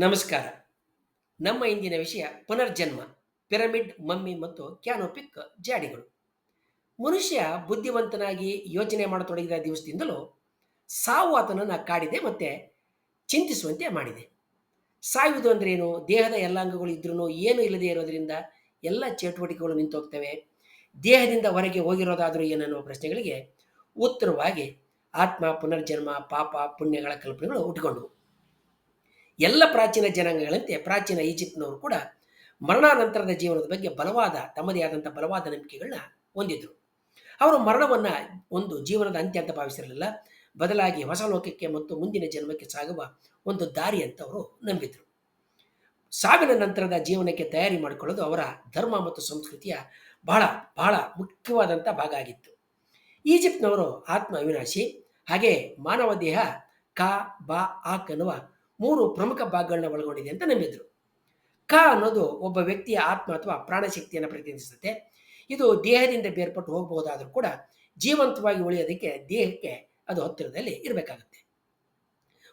ನಮಸ್ಕಾರ. ನಮ್ಮ ಇಂದಿನ ವಿಷಯ ಪುನರ್ಜನ್ಮ, ಪಿರಮಿಡ್, ಮಮ್ಮಿ ಮತ್ತು ಕ್ಯಾನೋಪಿಕ್ ಜಾಡಿಗಳು. ಮನುಷ್ಯ ಬುದ್ಧಿವಂತನಾಗಿ ಯೋಚನೆ ಮಾಡತೊಡಗಿದ ದಿವಸದಿಂದಲೂ ಸಾವು ಆತನನ್ನು ಕಾಡಿದೆ ಮತ್ತು ಚಿಂತಿಸುವಂತೆ ಮಾಡಿದೆ. ಸಾಯುವುದು ಅಂದ್ರೇನು? ದೇಹದ ಎಲ್ಲ ಅಂಗಗಳು ಇದ್ರೂ ಏನು ಇಲ್ಲದೆ ಇರೋದರಿಂದ ಎಲ್ಲ ಚಟುವಟಿಕೆಗಳು ನಿಂತೋಗ್ತವೆ. ದೇಹದಿಂದ ಹೊರಗೆ ಹೋಗಿರೋದಾದರೂ ಏನನ್ನುವ ಪ್ರಶ್ನೆಗಳಿಗೆ ಉತ್ತರವಾಗಿ ಆತ್ಮ, ಪುನರ್ಜನ್ಮ, ಪಾಪ, ಪುಣ್ಯಗಳ ಕಲ್ಪನೆಗಳು ಹುಟ್ಟುಕೊಂಡವು ಎಲ್ಲ ಪ್ರಾಚೀನ ಜನಾಂಗಗಳಂತೆ ಪ್ರಾಚೀನ ಈಜಿಪ್ಟ್ನವರು ಕೂಡ ಮರಣಾನಂತರದ ಜೀವನದ ಬಗ್ಗೆ ಬಲವಾದ, ತಮ್ಮದೇ ಆದಂಥ ಬಲವಾದ ನಂಬಿಕೆಗಳನ್ನ ಹೊಂದಿದ್ರು. ಅವರು ಮರಣವನ್ನು ಒಂದು ಜೀವನದ ಅಂತ್ಯ ಅಂತ ಭಾವಿಸಿರಲಿಲ್ಲ. ಬದಲಾಗಿ ಹೊಸ ಲೋಕಕ್ಕೆ ಮತ್ತು ಮುಂದಿನ ಜನ್ಮಕ್ಕೆ ಸಾಗುವ ಒಂದು ದಾರಿ ಅಂತ ಅವರು ನಂಬಿದ್ರು. ಸಾವಿನ ನಂತರದ ಜೀವನಕ್ಕೆ ತಯಾರಿ ಮಾಡಿಕೊಳ್ಳೋದು ಅವರ ಧರ್ಮ ಮತ್ತು ಸಂಸ್ಕೃತಿಯ ಬಹಳ ಬಹಳ ಮುಖ್ಯವಾದಂಥ ಭಾಗ ಆಗಿತ್ತು. ಈಜಿಪ್ಟ್ನವರು ಆತ್ಮ ಅವಿನಾಶಿ. ಹಾಗೆ ಮಾನವ ದೇಹ ಕಾ, ಬಾ, ಆಕ್ ಅನ್ನುವ ಮೂರು ಪ್ರಮುಖ ಭಾಗಗಳನ್ನ ಒಳಗೊಂಡಿದೆ ಅಂತ ನಂಬಿದ್ರು. ಕ ಅನ್ನೋದು ಒಬ್ಬ ವ್ಯಕ್ತಿಯ ಆತ್ಮ ಅಥವಾ ಪ್ರಾಣಶಕ್ತಿಯನ್ನು ಪ್ರತಿನಿಧಿಸುತ್ತೆ. ಇದು ದೇಹದಿಂದ ಬೇರ್ಪಟ್ಟು ಹೋಗಬಹುದಾದರೂ ಕೂಡ ಜೀವಂತವಾಗಿ ಉಳಿಯೋದಕ್ಕೆ ದೇಹಕ್ಕೆ ಅದು ಹತ್ತಿರದಲ್ಲಿ ಇರಬೇಕಾಗುತ್ತೆ.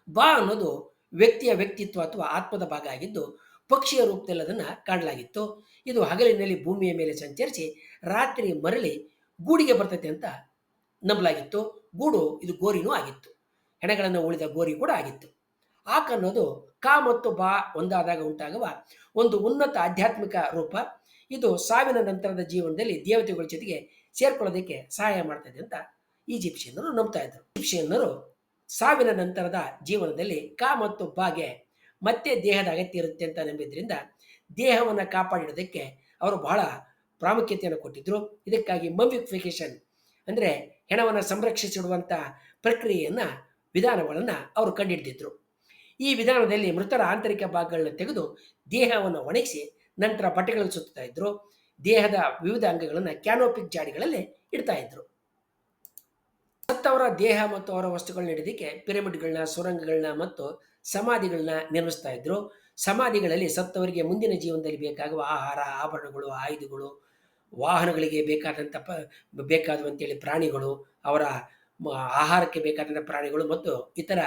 ಬಾ ಅನ್ನೋದು ವ್ಯಕ್ತಿಯ ವ್ಯಕ್ತಿತ್ವ ಅಥವಾ ಆತ್ಮದ ಭಾಗ ಆಗಿದ್ದು ಪಕ್ಷಿಯ ರೂಪದಲ್ಲಿ ಅದನ್ನು ಕಾಣಲಾಗಿತ್ತು. ಇದು ಹಗಲಿನಲ್ಲಿ ಭೂಮಿಯ ಮೇಲೆ ಸಂಚರಿಸಿ ರಾತ್ರಿ ಮರಳಿ ಗೂಡಿಗೆ ಬರ್ತೈತೆ ಅಂತ ನಂಬಲಾಗಿತ್ತು. ಗೂಡು ಇದು ಗೋರಿನೂ ಆಗಿತ್ತು. ಹೆಣಗಳನ್ನು ಉಳಿದ ಗೋರಿ ಕೂಡ ಆಗಿತ್ತು. ಆಕ್ ಅನ್ನೋದು ಕ ಮತ್ತು ಬಾ ಒಂದಾದಾಗ ಉಂಟಾಗುವ ಒಂದು ಉನ್ನತ ಆಧ್ಯಾತ್ಮಿಕ ರೂಪ. ಇದು ಸಾವಿನ ನಂತರದ ಜೀವನದಲ್ಲಿ ದೇವತೆಗಳ ಜೊತೆಗೆ ಸೇರ್ಕೊಳ್ಳೋದಕ್ಕೆ ಸಹಾಯ ಮಾಡ್ತದೆ ಅಂತ ಈಜಿಪ್ಷಿಯನ್ನರು ನಂಬ್ತಾ ಇದ್ದರು ಈಜಿಪ್ಷಿಯನ್ನರು ಸಾವಿನ ನಂತರದ ಜೀವನದಲ್ಲಿ ಕ ಮತ್ತು ಬಾಗೆ ಮತ್ತೆ ದೇಹದ ಅಗತ್ಯ ಇರುತ್ತೆ ಅಂತ ನಂಬಿದ್ರಿಂದ ದೇಹವನ್ನು ಕಾಪಾಡಿಡೋದಕ್ಕೆ ಅವರು ಬಹಳ ಪ್ರಾಮುಖ್ಯತೆಯನ್ನು ಕೊಟ್ಟಿದ್ರು. ಇದಕ್ಕಾಗಿ ಮಮ್ಮಿಫಿಕೇಶನ್ ಅಂದರೆ ಹೆಣವನ್ನು ಸಂರಕ್ಷಿಸಿಡುವಂಥ ಪ್ರಕ್ರಿಯೆಯನ್ನು, ವಿಧಾನಗಳನ್ನು ಅವರು ಕಂಡುಹಿಡಿದಿದ್ರು ಈ ವಿಧಾನದಲ್ಲಿ ಮೃತರ ಆಂತರಿಕ ಭಾಗಗಳನ್ನ ತೆಗೆದು ದೇಹವನ್ನು ಒಣಗಿಸಿ ನಂತರ ಬಟ್ಟೆಗಳನ್ನು ಸುತ್ತಾ ಇದ್ರು. ದೇಹದ ವಿವಿಧ ಅಂಗಗಳನ್ನು ಕ್ಯಾನೋಪಿಕ್ ಜಾಡಿಗಳಲ್ಲಿ ಇಡ್ತಾ ಇದ್ರು. ಸತ್ತವರ ದೇಹ ಮತ್ತು ಅವರ ವಸ್ತುಗಳನ್ನ ಹಿಡಿದಕ್ಕೆ ಪಿರಮಿಡ್ಗಳನ್ನ, ಸುರಂಗಗಳನ್ನ ಮತ್ತು ಸಮಾಧಿಗಳನ್ನ ನಿರ್ಮಿಸ್ತಾ ಇದ್ರು. ಸಮಾಧಿಗಳಲ್ಲಿ ಸತ್ತವರಿಗೆ ಮುಂದಿನ ಜೀವನದಲ್ಲಿ ಬೇಕಾಗುವ ಆಹಾರ, ಆಭರಣಗಳು, ಆಯುಧಗಳು, ವಾಹನಗಳಿಗೆ ಬೇಕಾದಂಥ ಪ ಬೇಕಾದಂತೇಳಿ ಪ್ರಾಣಿಗಳು, ಅವರ ಆಹಾರಕ್ಕೆ ಬೇಕಾದಂಥ ಪ್ರಾಣಿಗಳು ಮತ್ತು ಇತರ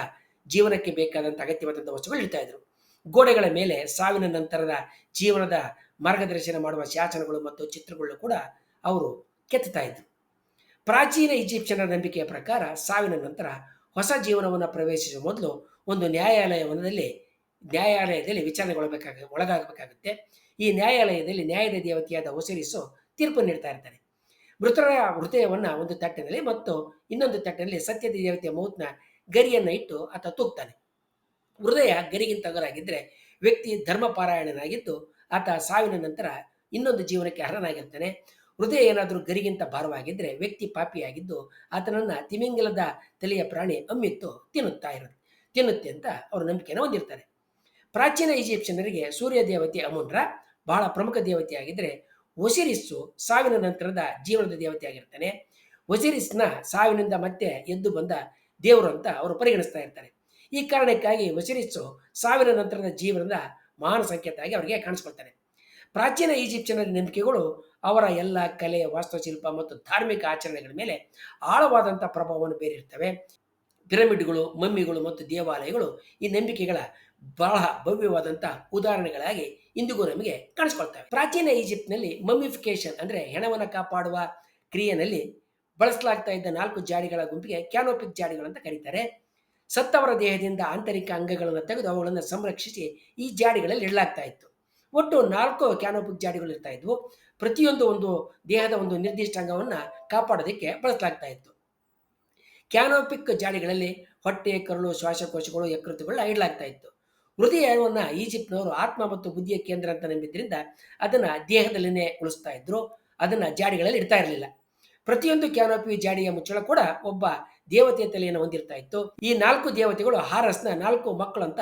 ಜೀವನಕ್ಕೆ ಬೇಕಾದಂಥ ಅಗತ್ಯವಾದಂಥ ವಸ್ತುಗಳು ಇಡ್ತಾ ಇದ್ರು. ಗೋಡೆಗಳ ಮೇಲೆ ಸಾವಿನ ನಂತರದ ಜೀವನದ ಮಾರ್ಗದರ್ಶನ ಮಾಡುವ ಶಾಸನಗಳು ಮತ್ತು ಚಿತ್ರಗಳು ಕೂಡ ಅವರು ಕೆತ್ತುತ್ತಾ ಇದ್ರು. ಪ್ರಾಚೀನ ಈಜಿಪ್ಷಿಯನ್ ನಂಬಿಕೆಯ ಪ್ರಕಾರ ಸಾವಿನ ನಂತರ ಹೊಸ ಜೀವನವನ್ನು ಪ್ರವೇಶಿಸುವ ಮೊದಲು ಒಂದು ನ್ಯಾಯಾಲಯವನದಲ್ಲಿ ನ್ಯಾಯಾಲಯದಲ್ಲಿ ವಿಚಾರಣೆಗೊಳ್ಳಬೇಕಾಗ ಒಳಗಾಗಬೇಕಾಗುತ್ತೆ. ಈ ನ್ಯಾಯಾಲಯದಲ್ಲಿ ನ್ಯಾಯದ ದೇವತೆಯಾದ ಒಸಿರಿಸು ತೀರ್ಪು ನೀಡ್ತಾ ಇರ್ತಾರೆ. ಮೃತರ ಹೃದಯವನ್ನು ಒಂದು ತಟ್ಟಿನಲ್ಲಿ ಮತ್ತು ಇನ್ನೊಂದು ತಟ್ಟಿನಲ್ಲಿ ಸತ್ಯದ ದೇವತೆಯ ಮೌತ್ನ ಗರಿಯನ್ನು ಇಟ್ಟು ಆತ ತೂಗ್ತಾನೆ. ಹೃದಯ ಗರಿಗಿಂತ ಅಗರಾಗಿದ್ದರೆ ವ್ಯಕ್ತಿ ಧರ್ಮಪಾರಾಯಣನಾಗಿದ್ದು ಆತ ಸಾವಿನ ನಂತರ ಇನ್ನೊಂದು ಜೀವನಕ್ಕೆ ಅರ್ಹನಾಗಿರ್ತಾನೆ. ಹೃದಯ ಏನಾದರೂ ಗರಿಗಿಂತ ಭಾರವಾಗಿದ್ದರೆ ವ್ಯಕ್ತಿ ಪಾಪಿಯಾಗಿದ್ದು ಆತನನ್ನು ತಿಮಿಂಗಲದ ತಲೆಯ ಪ್ರಾಣಿ ಅಮ್ಮಿತ್ತು ತಿನ್ನುತ್ತಾ ಇರುತ್ತೆ ತಿನ್ನುತ್ತೆ ಅಂತ ಅವರು ನಂಬಿಕೆನ ಹೊಂದಿರ್ತಾರೆ. ಪ್ರಾಚೀನ ಈಜಿಪ್ಷಿಯನರಿಗೆ ಸೂರ್ಯ ದೇವತೆ ಅಮೋನ್ರ ಬಹಳ ಪ್ರಮುಖ ದೇವತೆಯಾಗಿದ್ದರೆ ಒಸಿರಿಸ್ಸು ಸಾವಿನ ನಂತರದ ಜೀವನದ ದೇವತೆಯಾಗಿರ್ತಾನೆ. ಒಸಿರಿಸ್ನ ಸಾವಿನಿಂದ ಮತ್ತೆ ಎದ್ದು ಬಂದ ದೇವರು ಅಂತ ಅವರು ಪರಿಗಣಿಸ್ತಾ ಇರ್ತಾರೆ. ಈ ಕಾರಣಕ್ಕಾಗಿ ವಸಿರಿಸು ಸಾವಿರ ನಂತರದ ಜೀವನದ ಮಹಾನ್ ಸಂಕೇತ ಆಗಿ ಅವರಿಗೆ ಕಾಣಿಸ್ಕೊಳ್ತಾರೆ. ಪ್ರಾಚೀನ ಈಜಿಪ್ಟಿನ ನಂಬಿಕೆಗಳು ಅವರ ಎಲ್ಲ ಕಲೆ, ವಾಸ್ತುಶಿಲ್ಪ ಮತ್ತು ಧಾರ್ಮಿಕ ಆಚರಣೆಗಳ ಮೇಲೆ ಆಳವಾದಂಥ ಪ್ರಭಾವವನ್ನು ಬೀರಿರ್ತವೆ. ಪಿರಮಿಡ್ಗಳು, ಮಮ್ಮಿಗಳು ಮತ್ತು ದೇವಾಲಯಗಳು ಈ ನಂಬಿಕೆಗಳ ಬಹಳ ಭವ್ಯವಾದಂಥ ಉದಾಹರಣೆಗಳಾಗಿ ಇಂದಿಗೂ ನಮಗೆ ಕಾಣಿಸ್ಕೊಳ್ತವೆ. ಪ್ರಾಚೀನ ಈಜಿಪ್ಟ್ನಲ್ಲಿ ಮಮ್ಮಿಫಿಕೇಶನ್ ಅಂದರೆ ಹೆಣವನ್ನು ಕಾಪಾಡುವ ಕ್ರಿಯೆಯಲ್ಲಿ ಬಳಸಲಾಗ್ತಾ ಇದ್ದ ನಾಲ್ಕು ಜಾಡಿಗಳ ಗುಂಪಿಗೆ ಕ್ಯಾನೋಪಿಕ್ ಜಾಡಿಗಳಂತ ಕರೀತಾರೆ. ಸತ್ತವರ ದೇಹದಿಂದ ಆಂತರಿಕ ಅಂಗಗಳನ್ನು ತೆಗೆದು ಅವುಗಳನ್ನು ಸಂರಕ್ಷಿಸಿ ಈ ಜಾಡಿಗಳಲ್ಲಿ ಇಡಲಾಗ್ತಾ ಇತ್ತು. ಒಟ್ಟು ನಾಲ್ಕು ಕ್ಯಾನೋಪಿಕ್ ಜಾಡಿಗಳು ಇರ್ತಾ ಇದ್ವು. ಪ್ರತಿಯೊಂದು ಒಂದು ದೇಹದ ಒಂದು ನಿರ್ದಿಷ್ಟ ಅಂಗವನ್ನು ಕಾಪಾಡೋದಕ್ಕೆ ಬಳಸಲಾಗ್ತಾ ಇತ್ತು. ಕ್ಯಾನೋಪಿಕ್ ಜಾಡಿಗಳಲ್ಲಿ ಹೊಟ್ಟೆ, ಕರುಳು, ಶ್ವಾಸಕೋಶಗಳು ಯಕೃತಗಳನ್ನ ಇಡಲಾಗ್ತಾ ಇತ್ತು. ಹೃದಯವನ್ನು ಈಜಿಪ್ಟ್ನವರು ಆತ್ಮ ಮತ್ತು ಬುದ್ಧಿಯ ಕೇಂದ್ರ ಅಂತ ನಂಬಿದ್ರಿಂದ ಅದನ್ನು ದೇಹದಲ್ಲಿನೇ ಉಳಿಸ್ತಾ ಇದ್ರು. ಅದನ್ನು ಜಾಡಿಗಳಲ್ಲಿ ಇಡ್ತಾ ಇರಲಿಲ್ಲ. ಪ್ರತಿಯೊಂದು ಕ್ಯಾನೋಪಿ ಜಾಡಿಯ ಮುಚ್ಚಳ ಕೂಡ ಒಬ್ಬ ದೇವತೆಯ ತಲೆಯನ್ನು ಹೊಂದಿರ್ತಾ ಇತ್ತು. ಈ ನಾಲ್ಕು ದೇವತೆಗಳು ಹಾರಸ್ನ ನಾಲ್ಕು ಮಕ್ಕಳು ಅಂತ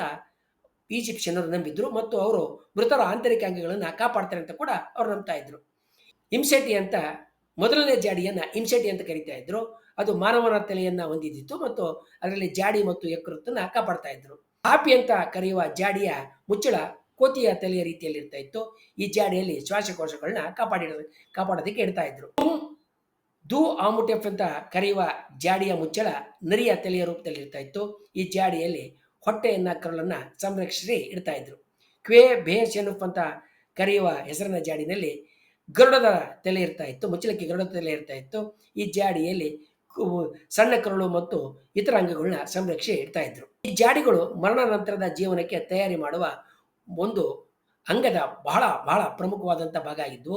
ಈಜಿಪ್ಷಿಯನ್ನರು ನಂಬಿದ್ರು ಮತ್ತು ಅವರು ಮೃತರ ಆಂತರಿಕ ಅಂಗಗಳನ್ನು ಕಾಪಾಡ್ತಾರೆ ಅಂತ ಕೂಡ ಅವರು ನಂಬ್ತಾ ಇದ್ರು. ಹಿಂಸೆಟಿ ಅಂತ ಮೊದಲನೇ ಜಾಡಿಯನ್ನ ಹಿಂಸೆಟಿ ಅಂತ ಕರಿತಾ ಇದ್ರು. ಅದು ಮಾನವನ ತಲೆಯನ್ನ ಹೊಂದಿದ್ದಿತ್ತು ಮತ್ತು ಅದರಲ್ಲಿ ಜಾಡಿ ಮತ್ತು ಯಕೃತ್ತನ್ನ ಕಾಪಾಡ್ತಾ ಇದ್ರು. ಹಾಪಿ ಅಂತ ಕರೆಯುವ ಜಾಡಿಯ ಮುಚ್ಚಳ ಕೋತಿಯ ತಲೆಯ ರೀತಿಯಲ್ಲಿ ಇರ್ತಾ ಇತ್ತು. ಈ ಜಾಡಿಯಲ್ಲಿ ಶ್ವಾಸಕೋಶಗಳನ್ನ ಕಾಪಾಡಿಡ ಕಾಪಾಡೋದಕ್ಕೆ ಇಡ್ತಾ ಇದ್ರು. ದು ಆಮುಟೆಫ್ ಅಂತ ಕರೆಯುವ ಜಾಡಿಯ ಮುಚ್ಚಳ ನರಿಯ ತಲೆಯ ರೂಪದಲ್ಲಿ ಇರ್ತಾ ಇತ್ತು. ಈ ಜಾಡಿಯಲ್ಲಿ ಹೊಟ್ಟೆಯನ್ನ, ಕರುಳನ್ನು ಸಂರಕ್ಷಿಸಿ ಇಡ್ತಾ ಇದ್ರು. ಕ್ವೇ ಭೇಷ್ ಎನುಫ್ ಅಂತ ಕರೆಯುವ ಹೆಸರಿನ ಜಾಡಿನಲ್ಲಿ ಗರುಡದ ತಲೆ ಇರ್ತಾ ಇತ್ತು. ಮುಚ್ಚಲಕ್ಕೆ ಗರುಡದ ತಲೆ ಇರ್ತಾ ಇತ್ತು. ಈ ಜಾಡಿಯಲ್ಲಿ ಸಣ್ಣ ಕರುಳು ಮತ್ತು ಇತರ ಅಂಗಗಳನ್ನ ಸಂರಕ್ಷಿಸಿ ಇಡ್ತಾ ಇದ್ರು. ಈ ಜಾಡಿಗಳು ಮರಣ ನಂತರದ ಜೀವನಕ್ಕೆ ತಯಾರಿ ಮಾಡುವ ಒಂದು ಅಂಗದ ಬಹಳ ಬಹಳ ಪ್ರಮುಖವಾದಂಥ ಭಾಗ ಆಗಿದ್ದು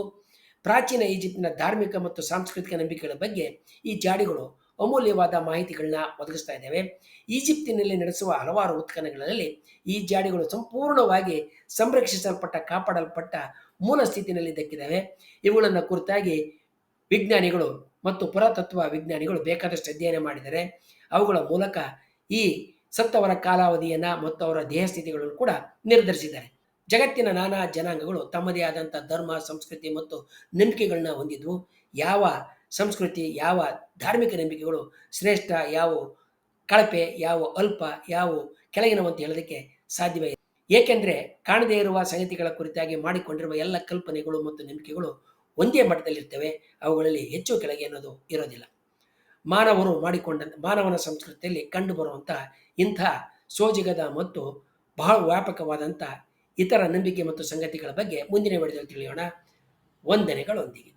ಪ್ರಾಚೀನ ಈಜಿಪ್ಟಿನ ಧಾರ್ಮಿಕ ಮತ್ತು ಸಾಂಸ್ಕೃತಿಕ ನಂಬಿಕೆಗಳ ಬಗ್ಗೆ ಈ ಜಾಡಿಗಳು ಅಮೂಲ್ಯವಾದ ಮಾಹಿತಿಗಳನ್ನ ಒದಗಿಸ್ತಾ ಇದ್ದಾವೆ. ಈಜಿಪ್ತಿನಲ್ಲಿ ನಡೆಸುವ ಹಲವಾರು ಉತ್ಖನನಗಳಲ್ಲಿ ಈ ಜಾಡಿಗಳು ಸಂಪೂರ್ಣವಾಗಿ ಸಂರಕ್ಷಿಸಲ್ಪಟ್ಟ, ಕಾಪಾಡಲ್ಪಟ್ಟ ಮೂಲ ಸ್ಥಿತಿನಲ್ಲಿ ದಕ್ಕಿದ್ದಾವೆ. ಇವುಗಳನ್ನು ಕುರಿತಾಗಿ ವಿಜ್ಞಾನಿಗಳು ಮತ್ತು ಪುರಾತತ್ವ ವಿಜ್ಞಾನಿಗಳು ಬೇಕಾದಷ್ಟು ಅಧ್ಯಯನ ಮಾಡಿದ್ದಾರೆ. ಅವುಗಳ ಮೂಲಕ ಈ ಸತ್ತವರ ಕಾಲಾವಧಿಯನ್ನ ಮತ್ತು ಅವರ ದೇಹ ಸ್ಥಿತಿಗಳನ್ನು ಕೂಡ ನಿರ್ಧರಿಸಿದ್ದಾರೆ. ಜಗತ್ತಿನ ನಾನಾ ಜನಾಂಗಗಳು ತಮ್ಮದೇ ಆದಂಥ ಧರ್ಮ, ಸಂಸ್ಕೃತಿ ಮತ್ತು ನಂಬಿಕೆಗಳನ್ನ ಹೊಂದಿದ್ವು. ಯಾವ ಸಂಸ್ಕೃತಿ, ಯಾವ ಧಾರ್ಮಿಕ ನಂಬಿಕೆಗಳು ಶ್ರೇಷ್ಠ, ಯಾವ ಕಳಪೆ, ಯಾವ ಅಲ್ಪ, ಯಾವ ಕೆಳಗಿನವು ಅಂತ ಹೇಳೋದಕ್ಕೆ ಸಾಧ್ಯವೇ. ಏಕೆಂದರೆ ಕಾಣದೇ ಇರುವ ಸಂಗತಿಗಳ ಕುರಿತಾಗಿ ಮಾಡಿಕೊಂಡಿರುವ ಎಲ್ಲ ಕಲ್ಪನೆಗಳು ಮತ್ತು ನಂಬಿಕೆಗಳು ಒಂದೇ ಮಟ್ಟದಲ್ಲಿರ್ತವೆ. ಅವುಗಳಲ್ಲಿ ಹೆಚ್ಚು ಕೆಳಗೆ ಅನ್ನೋದು ಇರೋದಿಲ್ಲ. ಮಾನವರು ಮಾಡಿಕೊಂಡಂತ ಮಾನವನ ಸಂಸ್ಕೃತಿಯಲ್ಲಿ ಕಂಡುಬರುವಂತಹ ಇಂಥ ಸೋಜಿಗದ ಮತ್ತು ಬಹಳ ವ್ಯಾಪಕವಾದಂಥ ಇತರ ನಂಬಿಕೆ ಮತ್ತು ಸಂಗತಿಗಳ ಬಗ್ಗೆ ಮುಂದಿನ ವಿಡಿಯೋದಲ್ಲಿ ತಿಳಿಯೋಣ. ವಂದನೆಗಳೊಂದಿಗೆ.